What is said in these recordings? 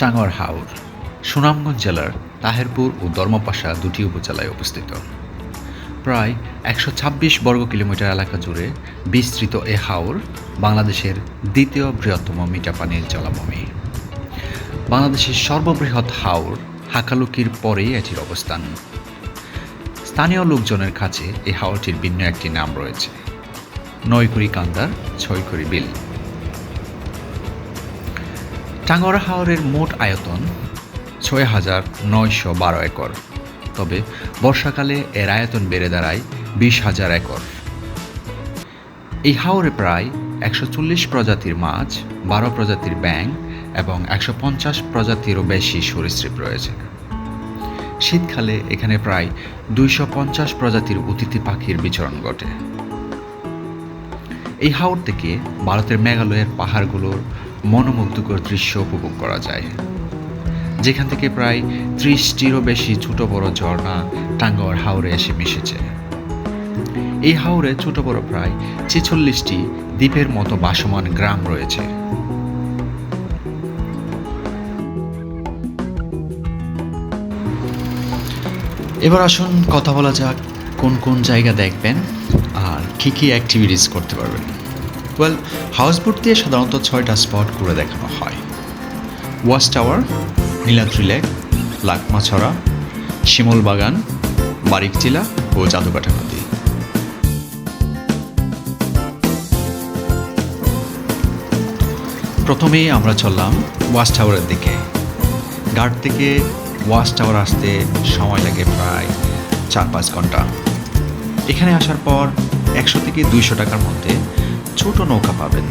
টাঙ্গর হাওর, সুনামগঞ্জ জেলার তাহেরপুর ও ধর্মপাশা দুটি উপজেলায় অবস্থিত। প্রায় একশো ছাব্বিশ বর্গ কিলোমিটার এলাকা জুড়ে বিস্তৃত এ হাওর বাংলাদেশের দ্বিতীয় বৃহত্তম মিঠা পানির জলাভূমি। বাংলাদেশের সর্ববৃহৎ হাওর হাকালুকির পরেই এটির অবস্থান। স্থানীয় লোকজনের কাছে এই হাওরটির ভিন্ন একটি নাম রয়েছে। নয়কুড়ি কান্দার ছয়কুড়ি বিল। টাঙ্গরা হাওরের মোট আয়তন ছয় হাজার নয়শো বারো একর। তবে বর্ষাকালে এর আয়তন বেড়ে দাঁড়ায় বিশ হাজার একর। এই হাওরে প্রায় একশো চল্লিশ প্রজাতির মাছ, বারো প্রজাতির ব্যাঙ এবং একশো পঞ্চাশ প্রজাতিরও বেশি সরীসৃপ রয়েছে। শীতকালে এখানে প্রায় দুইশো পঞ্চাশ প্রজাতির অতিথি পাখির বিচরণ ঘটে। এই হাওর থেকে ভারতের মেঘালয়ের পাহাড়গুলোর মনোমুগ্ধকর দৃশ্য উপভোগ করা যায়। যেখান থেকে প্রায় ত্রিশটিরও বেশি ছোট বড় ঝর্ণা টাঙ্গর হাওরে এসে মিশেছে। এই হাওরে ছোট বড় প্রায় ছেচল্লিশটি দ্বীপের মতো বাসমান গ্রাম রয়েছে। এবার আসুন কথা বলা যাক কোন কোন জায়গা দেখবেন আর কী কী অ্যাক্টিভিটিস করতে পারবেন। ওয়েল হাউসবোট দিয়ে সাধারণত ছয়টা স্পট ঘুরে দেখানো হয়। Watch tower Niladri lake Lakmachhara Shimul Bagan Bariktila ও জাদুকাঠা নদী প্রথমেই আমরা চললাম ওয়াচ টাওয়ারের দিকে। গার্ড থেকে ওয়াচ টাওয়ার আসতে সময় লাগে প্রায় চার পাঁচ ঘণ্টা। এখানে আসার পর একশো থেকে দুইশো টাকার মধ্যে ছোট নৌকা পাবেন,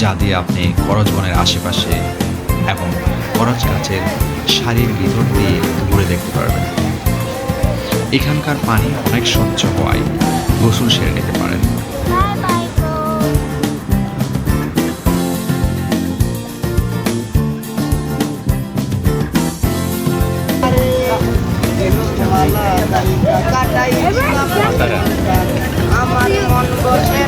যা দিয়ে আপনি করজ বনের আশেপাশে এবং করজ গাছের সারির ভিতর দিয়ে ঘুরে দেখতে পারবেন। এখানকার পানি অনেক স্বচ্ছ হওয়ায় গোসল সেরে নিতে পারেন। আমার মন বসে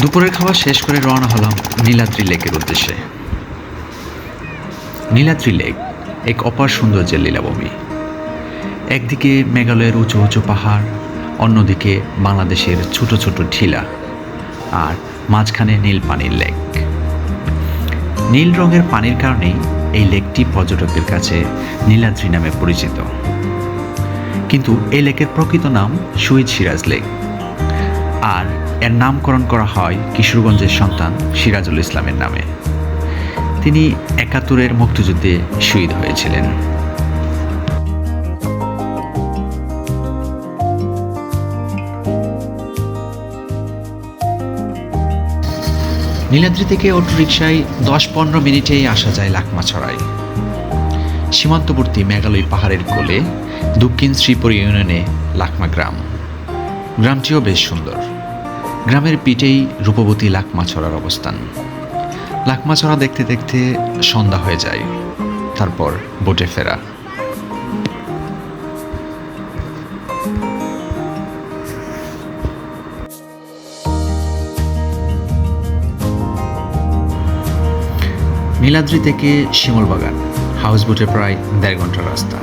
দুপুরের খাবার শেষ করে রওনা হলাম নীলাদ্রি লেকের উদ্দেশ্যে। নীলাদ্রি লেক এক অপার সৌন্দর্যের লীলাভূমি। একদিকে মেঘালয়ের উঁচু উঁচু পাহাড়, অন্যদিকে বাংলাদেশের ছোট ছোট ঢিলা আর মাঝখানে নীল পানির লেক। নীল রঙের পানির কারণেই এই লেকটি পর্যটকদের কাছে নীলাদ্রি নামে পরিচিত। কিন্তু এই লেকের প্রকৃত নাম শহীদ সিরাজ লেক। আর এর নামকরণ করা হয় কিশোরগঞ্জের সন্তান সিরাজুল ইসলামের নামে। তিনি একাত্তরের মুক্তিযুদ্ধে শহীদ হয়েছিলেন। নীলাদ্রি থেকে অটোরিকশায় দশ পনেরো মিনিটেই আসা যায় লাকমাছড়ায়। সীমান্তবর্তী মেঘালয় পাহাড়ের কোলে দক্ষিণ শ্রীপুর ইউনিয়নে লাকমা গ্রাম। গ্রামটিও বেশ সুন্দর। গ্রামের পিঠেই রূপবতী লাকমাছড়ার অবস্থান। লাকমাছড়া দেখতে দেখতে সন্ধ্যা হয়ে যায়, তারপর বোটে ফেরা। নীলাদ্রি থেকে শিমলবাগান হাউসবোটে প্রায় দেড় ঘণ্টার রাস্তা।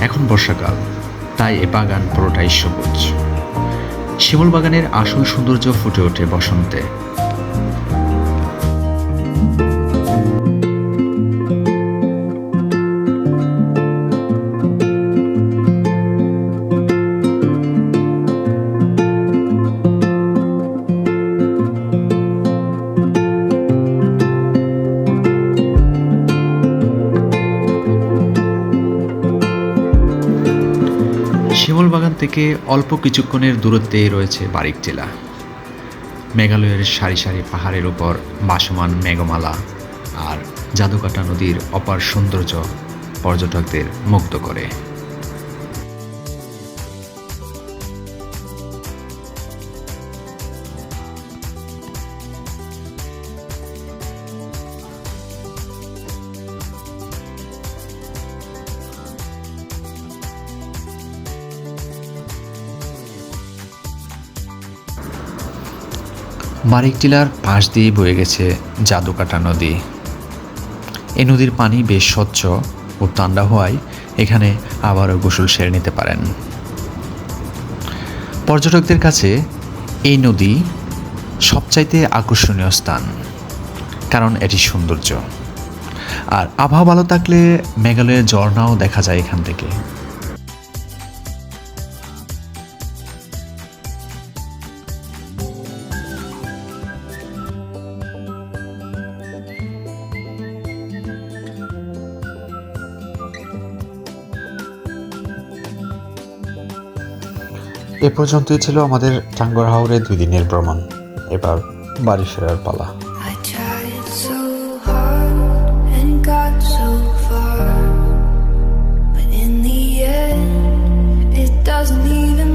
এখন বর্ষাকাল, তাই এ বাগান পুরোটাই সবুজ। শিমল বাগানের আসল সৌন্দর্য ফুটে ওঠে বসন্তে। শিমল বাগান থেকে অল্প কিছুক্ষণের দূরত্বেই রয়েছে বারিক জেলা। মেঘালয়ের সারি সারি পাহাড়ের উপর বাসমান মেঘমালা আর জাদুকাটা নদীর অপার সৌন্দর্য পর্যটকদের মুগ্ধ করে। মারিক জেলার পাশ দিয়ে বয়ে গেছে জাদুকাটা নদী। এই নদীর পানি বেশ স্বচ্ছ ও ঠান্ডা হওয়ায় এখানে আবারও গোসল সেরে নিতে পারেন। পর্যটকদের কাছে এই নদী সবচাইতে আকর্ষণীয় স্থান, কারণ এটি সৌন্দর্য। আর আবহাওয়া ভালো থাকলে মেঘালয়ের ঝর্ণাও দেখা যায় এখান থেকে। এ পর্যন্তই ছিল আমাদের টাঙ্গর হাওড়ে দুই দিনের ভ্রমণ। এবার বাড়ি ফেরার পালা। Doesn't even